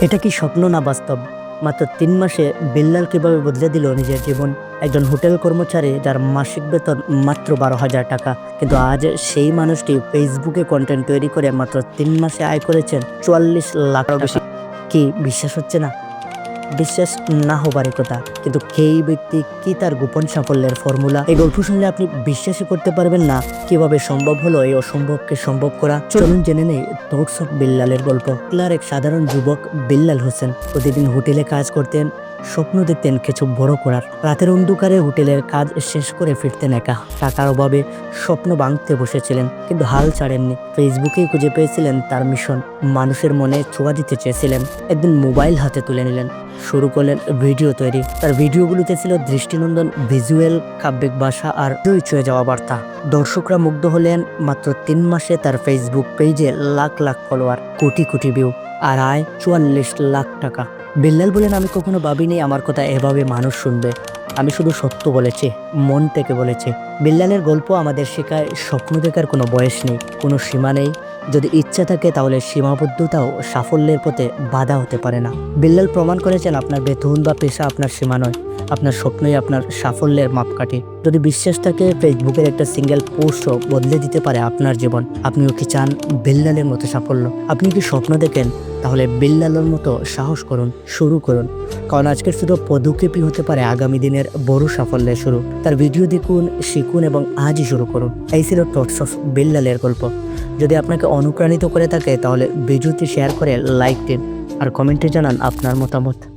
এটা কি স্বপ্ন না বাস্তব? মাত্র তিন মাসে বিল্লাল কীভাবে বদলে দিল নিজের জীবন? একজন হোটেল কর্মচারী যার মাসিক বেতন মাত্র বারো হাজার টাকা। কিন্তু আজ সেই মানুষটি ফেসবুকে কন্টেন্ট তৈরি করে মাত্র তিন মাসে আয় করেছেন চুয়াল্লিশ লাখ বেশি। কি বিশ্বাস হচ্ছে না? বিশ্বাস না হবার কথা। কিন্তু এই ব্যক্তি কি তার গোপন সাফল্যের ফর্মুলা? এই গল্প শুনলে আপনি বিশ্বাসই করতে পারবেন না কীভাবে সম্ভব হলো এই অসম্ভবকে সম্ভব করা। চলুন জেনে নেই থটস অফ বিল্লালের গল্প। ক্লার এক সাধারণ যুবক বিল্লাল হোসেন প্রতিদিন হোটেলে কাজ করতেন, স্বপ্ন দেখতেন কিছু বড় করার। রাতের অন্ধকারে হোটেলের কাজ শেষ করে ফিরতেন একা। টাকার অভাবে স্বপ্ন ভাঙতে বসেছিলেন, কিন্তু হাল ছাড়েননি। ফেসবুকেই খুঁজে পেয়েছিলেন তার মিশন। মানুষের মনে ছোঁয়া দিতে চেয়েছিলেন। একদিন মোবাইল হাতে তুলে নিলেন। শুরু করলেন ভিডিও তৈরি। তার ভিডিওগুলিতে ছিল দৃষ্টিনন্দন, ভিজুয়াল, কাব্যিক ভাষা আর দুই ছুঁয়ে যাওয়া বার্তা। দর্শকরা মুগ্ধ হলেন মাত্র তিন মাসে তার ফেসবুক পেজে লাখ লাখ ফলোয়ার কোটি কোটি ভিউ আর আয় চুয়াল্লিশ লাখ টাকা। বিল্লাল বলেন, আমি কখনো ভাবিনি আমার কথা এভাবে মানুষ শুনবে। আমি শুধু সত্য বলেছি, মন থেকে বলেছি। বিল্লালের গল্প আমাদের শেখায় স্বপ্ন দেখার কোনো বয়স নেই, কোনো সীমা নেই। যদি ইচ্ছা থাকে তাহলে সীমাবদ্ধতাও সাফল্যের পথে বাধা হতে পারে না। বিল্লাল প্রমাণ করেছেন আপনার বেতন বা পেশা আপনার সীমা নয়, আপনার স্বপ্নই আপনার সাফল্যের মাপকাঠি। যদি বিশ্বাস থাকে ফেসবুকের একটা সিঙ্গেল পোস্টও বদলে দিতে পারে আপনার জীবন। আপনিও কি চান বিল্লালের মতো সাফল্য? আপনি কি স্বপ্ন দেখেন তাহলে বিল্লালোর মতো সাহস করুন, শুরু করুন। কারণ আজকের শুধু পদক্ষেপই হতে পারে আগামী দিনের বড় সাফল্যের শুরু। তার ভিডিও দেখুন, শিখুন এবং আজই শুরু করুন। এই ছিল টটস অফ বিল্লালের গল্প। যদি আপনাকে অনুপ্রাণিত করে থাকে, তাহলে ভিডিওটি শেয়ার করে লাইক দিন। আর কমেন্টে জানান আপনার মতামত।